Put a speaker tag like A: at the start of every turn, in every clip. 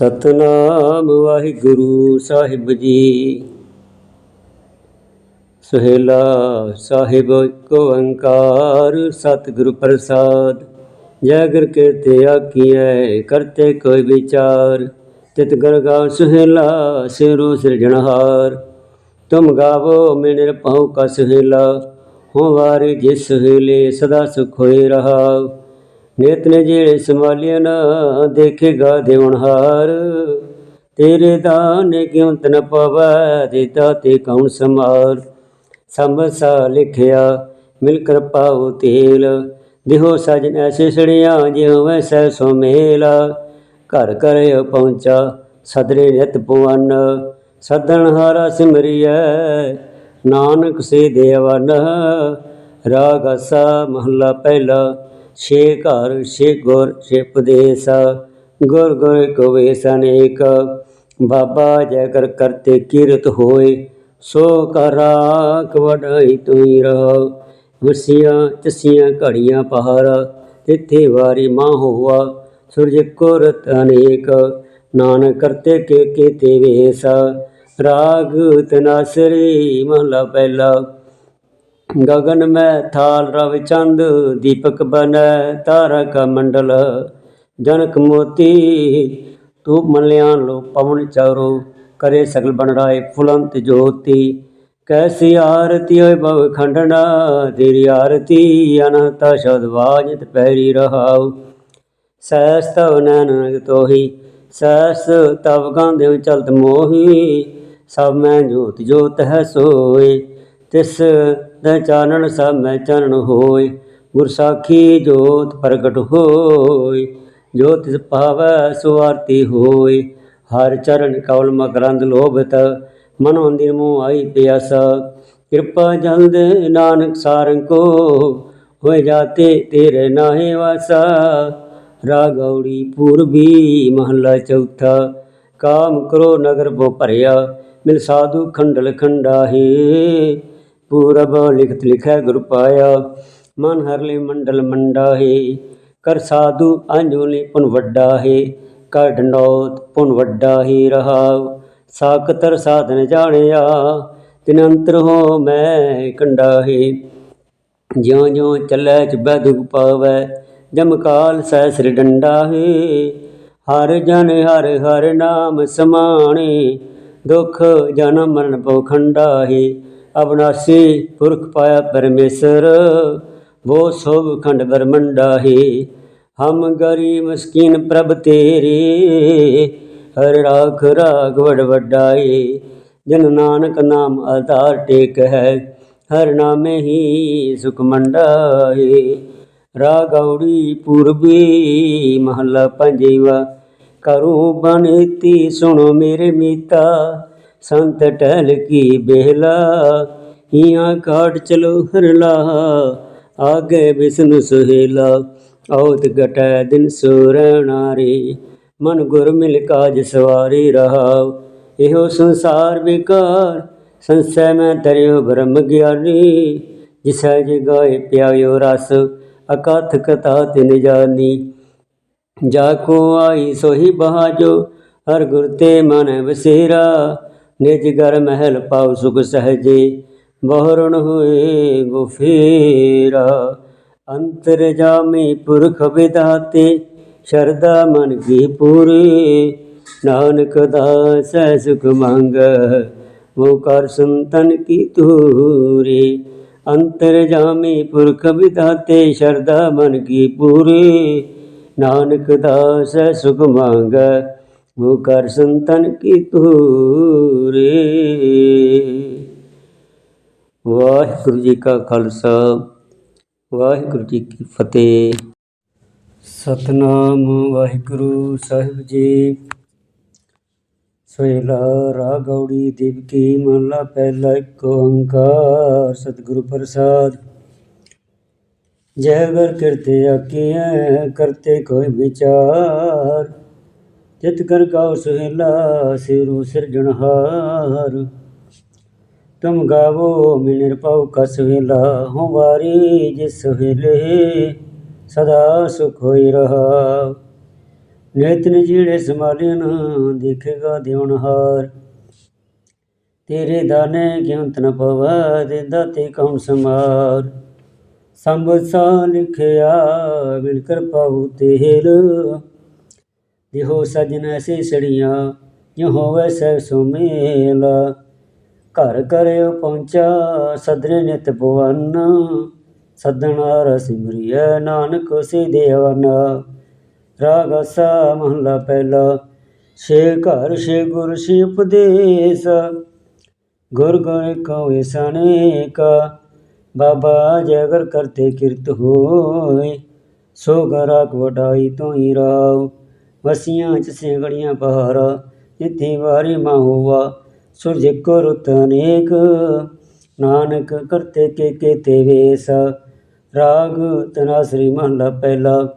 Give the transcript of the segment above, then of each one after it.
A: ਸਤਨਾਮ ਵਾਹਿਗੁਰੂ ਸਾਹਿਬ ਜੀ। ਸੁਹੇਲਾ ਸਾਹਿਬ ਕੋ ਓੰਕਾਰ, ਸਤਿਗੁਰ ਪ੍ਰਸਾਦ, ਜੈ ਗੁਰ ਕੀਰਤਿ ਆਖੀਐ, ਕਰਤੇ ਕੋਈ ਵਿਚਾਰ। ਤਿਤ ਗਰ ਗਾਵ ਸੁਹੇਲਾ ਸਿਰੋ ਸਿਰਜਣਹਾਰ ਤੁਮ ਗਾਵੋ ਮੈਂ ਨਿਰਭਉ ਕਾ ਸੁਹੇਲਾ ਹੋ ਵਾਰੇ ਜਿਸ ਸੁਹੇਲੇ ਸਦਾ ਸੁਖ ਹੋਏ ਰਹਾਉ। ਨਿਤ ਨੇ ਜਿਹੜੇ ਸੰਭਾਲਿਆ ਨਾ ਦੇਖੇਗਾ ਦੇਵਨਹਾਰ ਤੇਰੇ ਦਾਨ ਕਿਉਂ ਤਨ ਪਵੈ ਦਿੱਤਾ ਤੇ ਕੌਣ ਸਮਾਰ ਸੰਭਸਾ ਲਿਖਿਆ, ਮਿਲ ਕਰ ਪਾਉ ਤੇਲ। ਦਿਹੋ ਸਜਨ ਐਸੇ ਸੜਿਆ ਜਿਉ ਵੈਸੈ ਸੋ ਮੇਲਾ। ਘਰ ਘਰ ਪਹੁੰਚਾ, ਸਦਰੇ ਨਿਤ ਪਵਨ ਸਦਨ ਹਾਰਾ ਸਿਮਰਿਐ, ਨਾਨਕ ਸੇ ਦੇਵਨ ਰਾਗ ਅਸਾ ਮਹੱਲਾ ਪਹਿਲਾ ਛੇ ਘਰ, ਛੇ ਗੁਰ, ਛੇ ਉਪਦੇਸ, ਗੁਰ ਗੁਰ ਕਵੇ ਸਨੇਕ ਬਾਬਾ ਜੈ ਕਰ ਕਰਤੇ ਕੀਰਤ ਹੋਏ, ਸੋ ਕਰਾਕ ਵਡਾਈ ਤੁਈ ਰਹੁ। ਵਸੀਆਂ, ਚਸੀਆਂ ਘੜੀਆਂ ਪਹਾੜ, ਤਿੱਥੇ ਵਾਰੀ ਮਾਂ ਹੋਆ, ਸੂਰਜ ਕੋਰਤ ਅਨੇਕ। ਨਾਨਕ ਕਰਤੇ ਕੇ ਕੇ ਵੇਸ, ਰਾਗ ਤਨਾਸਰੀ ਮਹਲਾ ਪਹਿਲਾ। ਗगन ਮੈਂ ਥਾਲ ਰਵ ਚੰਦ, ਦੀਪਕ ਬਨੈ ਤਾਰਾ ਕਾ ਮੰਡਲ। ਜਨਕ ਮੋਤੀ ਤੂਪ ਮਲਿਆਣ ਲੋ ਪਵਨ ਚਾਰੋ, ਕਰੇ ਸਗਲ ਬਨ ਰਾਏ ਫੁਲੰਤ ਜੋਤੀ। ਕੈਸੀ ਆਰਤੀ ਓਏ ਭਵ ਖੰਡਨਾ, ਤੇਰੀ ਆਰਤੀ ਅਨਹਤ ਸ਼ਬਦ ਵਾਜਿਤ ਪੈਰੀ ਰਹਾਉ। ਸਹਿਸ ਤਵ ਨੈਣ ਤੋਹੀ, ਸਹਿਸ ਤਵ ਗਾਂਧਿਵ ਚਲਤ ਮੋਹੀ। ਸਭ ਮੈਂ ਜੋਤ ਜੋਤ ਹੈ ਸੋਏ ਤਿਸ ਦਾ ਚਾਨਣ ਸਭ ਮੈਂ ਚਾਨਣ ਹੋਏ ਗੁਰ ਸਾਖੀ ਜੋਤ ਪ੍ਰਗਟ ਹੋਏ ਜੋ ਤਿਸ ਭਾਵੈ ਸੁਆਰਤੀ ਹੋਏ ਹਰ ਚਰਨ ਕੌਲ ਮਕਰੰਦ ਲੋਭਤ, ਮਨੋ ਮੰਦਿਰ ਮੋਹ ਆਈ ਪਿਆਸਾ, ਕਿਰਪਾ ਜਲਦ ਨਾਨਕ ਸਾਰੰਗ ਕੋ ਹੋਏ ਜਾਤੇ ਤੇਰੇ ਨਾਹੇ ਵਾਸਾ ਰਾਗੌੜੀ ਪੂਰਬੀ ਮਹੱਲਾ ਚੌਥਾ, ਕਾਮ ਕਰੋ ਨਗਰ ਬੋ ਭਰਿਆ, ਮਿਲ ਸਾਧੂ ਖੰਡਲ ਖੰਡਾਹੇ ਪੂਰਬ ਲਿਖਤ ਲਿਖੈ ਗੁਰ ਪਾਇਆ, ਮਨ ਹਰਲੇ ਮੰਡਲ ਮੰਡਾਹੇ ਕਰ ਸਾਧੂ ਅੰਜੁਲੀ ਪੁਨ ਵੱਡਾ ਹੈ, ਕਰ ਢੰਡੋਤ ਪੁਨ ਵੱਡਾ ਹੀ ਰਹਾਉ ਸਾਕਤਰ ਸਾਧਨ ਜਾਣਿਆ, ਤਿਨ ਅੰਤਰ ਹੋ ਮੈਂ ਕੰਡਾ ਹੈ ਜਿਉ ਜਿਉ ਚੱਲੈ ਚੁਬੈ ਦੁਖ ਪਾਵੈ, ਜਮ ਕਾਲ ਸਹਿਸਰ ਡੰਡਾ ਹੈ, ਹਰ ਜਨ ਹਰ ਹਰ ਨਾਮ ਸਮਾਣੇ, ਦੁਖ ਜਨਮ ਮਰਨ ਪਉ ਹੈ ਅਬਨਾਸੀ ਪੁਰਖ ਪਾਇਆ ਪਰਮੇਸ਼ਰ, ਵੋ ਸੋਭ ਖੰਡ ਬਰਮੰਡਾ ਹੀ। ਹਮ ਗਰੀ ਮਸਕੀਨ ਪ੍ਰਭ ਤੇਰੀ, ਹਰ ਰਾਖ ਰਾਗ ਵੜ ਵਡਾਏ ਜਨ ਨਾਨਕ ਨਾਮ ਆਧਾਰ ਟੇਕ ਹੈ, ਹਰ ਨਾਮੇ ਹੀ ਸੁਖ ਮੰਡਾਏ ਰਾਗ ਔੜੀ ਪੂਰਬੀ ਮਹਲਾ ਪੰਜਵਾ ਕਰੂ ਬਨਤੀ ਸੁਣੋ ਮੇਰੇ ਮੀਤਾ। ਸੰਤ ਟਹਿਲ ਕੀ ਬੇਲਾ ਹੀਆਂ ਕਾਟ ਚਲੋ ਹਰਲਾ, ਆਗੇ ਵਿਸ਼ਨੂੰ ਸੁਹੇਲਾ, ਔਤ ਗਟੈ ਦਿਨ ਸੂਰਨਾਰੇ ਮਨ ਗੁਰ ਮਿਲ ਕਾਜ ਸਵਾਰੀ ਰਹਾਉ ਇਹੋ ਸੰਸਾਰ ਵਿਕਾਰ, ਸੰਸੈ ਮੈਂ ਤਰਿਓ ਬ੍ਰਹਮ ਗਿਆਨੀ। ਜਿਸੈ ਜਗਾਏ ਪਿਆਇਓ ਰਸ, ਅਕਥ ਕਥਾ ਤਿਨ ਜਾਨੀ। ਜਾ ਕੋ ਆਈ ਸੋਹੀ ਬਹਾਜੋ, ਹਰ ਗੁਰ ਤੇ ਮਨ ਵਸੇਰਾ। ਨਿਜ ਘਰ ਮਹਿਲ ਪਾਉ ਸੁਖ ਸਹਜੇ, ਬਹਰਣ ਹੋਏ ਗੁਫੇਰਾ। ਅੰਤਰ ਜਾਮੀ ਪੁਰਖ ਵਿਦਾਤੇ ਸ਼ਰਦਾ ਮਨ ਕੀ ਪੂਰੀ। ਨਾਨਕ ਦਾਸ ਸੁਖ ਮੰਗ, ਮੋ ਕਰ ਸੰਤਨ ਕੀ ਤੂਰੀ ਅੰਤਰ ਜਾਮੀ ਪੁਰਖ ਵਿਦਾਤੇ ਸ਼ਰਦਾ ਮਨ ਕੀ ਪੂਰੀ। ਨਾਨਕ ਦਾਸ ਸੁਖ ਮੰਗ ਮੋ ਕਰ ਸੰਤਨ ਕੀ ਤੂਰੀ ਵਾਹਿਗੁਰੂ ਜੀ ਕਾ ਖਾਲਸਾ, ਵਾਹਿਗੁਰੂ ਜੀ ਕੀ ਫਤਿਹ। ਸਤਨਾਮ ਵਾਹਿਗੁਰੂ ਸਾਹਿਬ ਜੀ। ਸੋਇਲਾ ਰਾਗੌੜੀ ਦੇਵਕੀ ਮਹਲਾ, ਪਹਿਲਾ ਇੱਕ ਓੰਕਾਰ ਸਤਿਗੁਰੂ ਪ੍ਰਸਾਦ। ਜੈ ਗਰ ਕਰਤੇ ਆਕੀਐ ਕਰਤੇ ਕੋਈ ਵਿਚਾਰ। ਜਿਤ ਕਰ ਗਾਉ ਸੁਹੇਲਾ, ਸਿਰੂ ਸਿਰਜਣਹਾਰ ਤੁਮ ਗਾਵੋ ਮੈਂ ਨਿਰਭਉ ਕਸ ਵੇਲਾ, ਹਉ ਵਾਰੀ ਜਿਸ ਵੇਲੇ ਸਦਾ ਸੁਖ ਹੋਈ ਰਹਾ। ਨੇਤਨ ਜਿਹੜੇ ਸਮਾਲਿਨ ਦੇਖੇਗਾ ਦਿਉਣਹਾਰ ਤੇਰੇ ਦਾਨੇ ਗਿਣਤ ਨ ਪਵਾ, ਦਿੰਦਾ ਤੇ ਕੌਣ ਸਮਾਰ। ਸੰਬਤ ਸਾ ਲਿਖਿਆ ਬਿਨ ਕਿਰਪਾਉ ਤੇਰ ਦਿਹੋ ਸਜਣ ਐਸੇ ਸੜੀਆਂ, ਜਿਉ ਹੋਵੇ ਸਹਿ ਸੁਮੇਲ। ਘਰ ਕਰਿਓ ਪਹੁੰਚਾ, ਸਦਰੇ ਨਿਤ ਭਵਨ। ਸਦਣਾ ਰਸਿਮਰੀਐ ਨਾਨਕ ਸੇ ਦੇਵਨਾ। ਰਾਗ ਆਸਾ ਮਹਲਾ ਪਹਿਲਾ, ਛੇ ਘਰ, ਛੇ ਗੁਰ, ਛੇ ਉਪਦੇਸ਼। ਗੁਰ ਗੁਰ ਕਉ ਏਸਣੇ ਕਾ ਬਾਬਾ ਜਗਰ ਕਰਤੇ ਕਿਰਤ ਹੋਏ ਸੋ ਗਰਾਕ ਵਡਾਈ ਤੋਂ ਹੀ ਰਾਵ ਵਸੀਆਂ ਚ ਸਿੰਗੜੀਆਂ ਬਹਾਰ ਜਿੱਥੇ ਵਾਰੀ ਮਾ ਹੋਵਾ ਸੁਰਜ ਕੋ ਰੁਤ ਅਨੇਕ। ਨਾਨਕ ਕਰਤੇ ਕੇ ਕੇ ਤੇ ਵੇਸ, ਰਾਗ ਤਨਾਸਰੀ ਮਹਲਾ ਪਹਿਲਾ।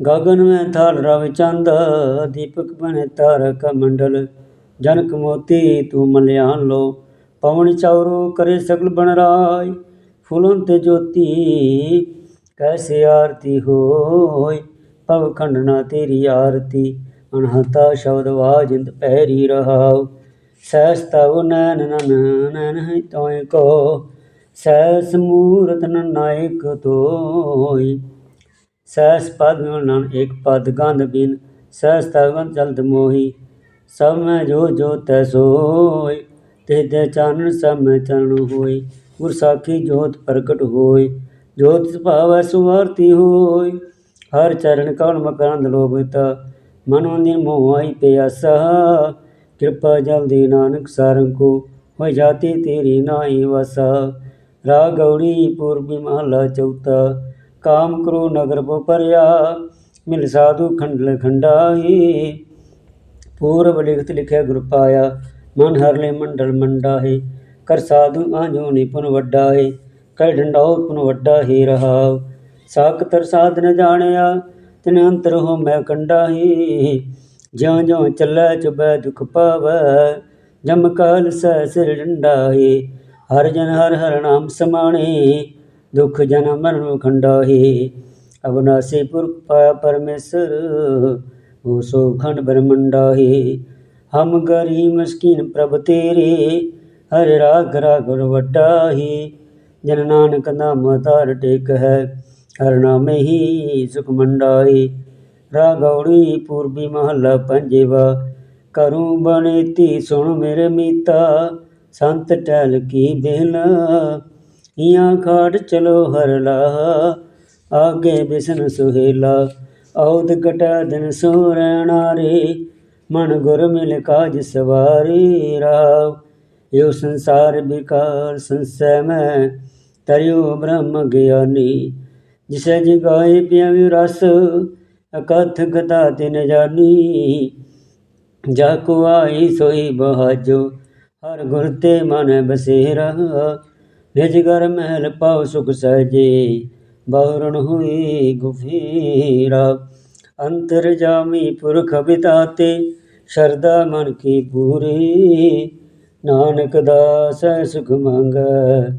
A: ਗਗਨ ਮੈਂ ਥਾਲ ਰਵ ਚੰਦ, ਦੀਪਕ ਬਣੇ ਤਾਰਕ ਮੰਡਲ। ਜਨਕ ਮੋਤੀ ਤੂੰ ਮਲਿਆਨ ਲੋ, ਪਵਨ ਚਾਉਰੋ ਕਰੇ ਸਗਲ ਬਣ ਰਾਈ ਫੁਲਨ ਤੇ ਜੋਤੀ, ਕੈਸੇ ਆਰਤੀ ਹੋਈ। ਭਵ ਖੰਡਨਾ ਤੇਰੀ ਆਰਤੀ ਅਨਹਤਾ ਸ਼ਬਦ ਵਾਜਿੰਦ ਪਹਿਰੀ ਰਹਾਉ। ਸਹਿਸ ਤਵ ਨੈਨ ਨਨ ਨਨ ਤੋਇ ਕੋ। ਸਹਿਸ ਮੂਰਤ ਨਾਇਕ ਤੋਈ ਸਹਿਸ ਪਦ ਨਨ ਇੱਕ ਪਦ ਗੰਧ ਬਿਨ, ਸਹਿਸ ਤਵਨ ਚਲਦ ਮੋਹੀ। ਸਭ ਮੈਂ ਜੋ ਜੋ ਤੈ ਸੋਈ ਤੇ ਦੇ ਚਾਨਣ ਸਭ ਮੈਂ ਚਰਨ ਹੋਈ ਗੁਰ ਸਾਖੀ ਜੋਤ ਪ੍ਰਗਟ ਹੋਈ ਜੋਤ ਸੁਭਾਵੈ ਸੁਵਾਰਤੀ ਹੋਈ ਹਰ ਚਰਨ ਕਮਲ ਮਕਰੰਦ ਲੋਭਿਤਾ, ਮਨ ਮੰਦਿਰ ਮੋਹ ਆਈ ਪਿਆਸਾ। ਕਿਰਪਾ ਜਲ ਦੇ ਨਾਨਕ ਸਾਰੰ ਕੋ ਹੋ ਜਾਤੀ ਤੇਰੀ ਨਾਹੀ ਵਸਾ। ਰਾ ਗੌੜੀ ਪੂਰਬੀ ਮਹਲਾ ਚੌਥਾ, ਕਾਮ ਕਰੋ ਨਗਰ ਪਰਿਆ, ਮਿਲ ਸਾਧੂ ਖੰਡਲ ਖੰਡਾਹੀ। ਪੂਰਬ ਲਿਖਤ ਲਿਖਿਆ ਗੁਰ ਪਾਇਆ, ਮਨ ਹਰਲੇ ਮੰਡਲ ਮੰਡਾਹੇ। ਕਰ ਸਾਧੂ ਆਜੋ ਨਿਪੁਨ ਵੱਡਾ ਹੈ ਕਰ ਢੰਡਾਓ ਪੁਨ ਵੱਡਾ ਹੀ ਰਹਾਓ ਸਾਖ ਤਰ ਸਾਧ ਨ ਜਾਣਿਆ, ਤਿਨ ਅੰਤਰ ਹੋ ਮੈਂ ਕੰਡਾਹੀ। ਜਿਉ ਜਿਉ ਚੱਲੈ ਚੁਬੈ ਦੁਖ ਪਾਵੈ, ਜਮ ਕਾਲ ਸਹਿ ਸਿਰ ਡੰਡਾਹੀ। ਹਰ ਜਨ ਹਰ ਹਰ ਨਾਮ ਸਮਾਣੇ, ਦੁਖ ਜਨਮ ਮਰਨ ਖੰਡਾਹੀ। ਅਬਨਾਸੀ ਪੁਰਖ ਪਾਇਆ ਪਰਮੇਸ਼ਰ, ਉਹ ਸੋ ਖੰਡ ਬ੍ਰਹਮੰਡਾਹੀ। ਹਮ ਗਰੀ ਮਸਕੀਨ ਪ੍ਰਭ ਤੇਰੇ, ਹਰਿ ਰਾਗ ਰਾਗ ਗੁਰ ਵਡਾਹੀ। ਜਨ ਨਾਨਕ ਨਾਮ ਧਾਰ ਟੇਕ ਹੈ ਸਰਨਾਮਹੀ ਸੁਖ ਰਾ ਰਾਗੌੜੀ ਪੂਰਬੀ ਮਹੱਲਾ ਪੰਜਵਾ, ਕਰੂੰ ਬਨੇਤੀ ਸੁਣ ਮੇਰੇ ਮੀਤਾ, ਸੰਤ ਟਲ ਕੀ ਬੇਲਾ ਇਆਂ ਖਾੜ ਚਲੋ ਹਰ ਲਾਹਾ, ਆਗੇ ਬਿਸ਼ਨ ਸੁਹੇਲਾ ਔਦ ਕਟਾ ਦਿਨ ਸੋ ਰਹਿਣਾ ਰੇ, ਮਨ ਗੁਰ ਮਿਲ ਕਾਜ ਸਵਾਰੀ ਰਾਵ, ਯੋ ਸੰਸਾਰ ਵਿਕਾਰ ਸੰਸੈ ਮੈਂ ਤਰਿਉ ਬ੍ਰਹਮ ਗਿਆਨੀ ਜਿਸੈ ਜੀ ਗਾਏ ਪਿਆਵਿ ਰਸ, ਅਕਥ ਗਤਾ ਤਿਨ ਜਾਨੀ। ਜਾ ਕੋ ਆਈ ਸੋਈ ਬਹਾਜੋ, ਹਰ ਗੁਰ ਤੇ ਮਨ ਬਸੇਰਾ। ਨਿਜ ਘਰ ਮਹਿਲ ਪਾਉ ਸੁਖ ਸਹਜੇ, ਬਹੁਰਣ ਹੋਈ ਗੁਫੀਰਾ। ਅੰਤਰ ਜਾਮੀ ਪੁਰਖ ਬਿਤਾਤੇ ਸ਼ਰਦਾ ਮਨ ਕੀ ਪੂਰੀ। ਨਾਨਕ ਦਾਸ ਸੁਖ ਮੰਗੈ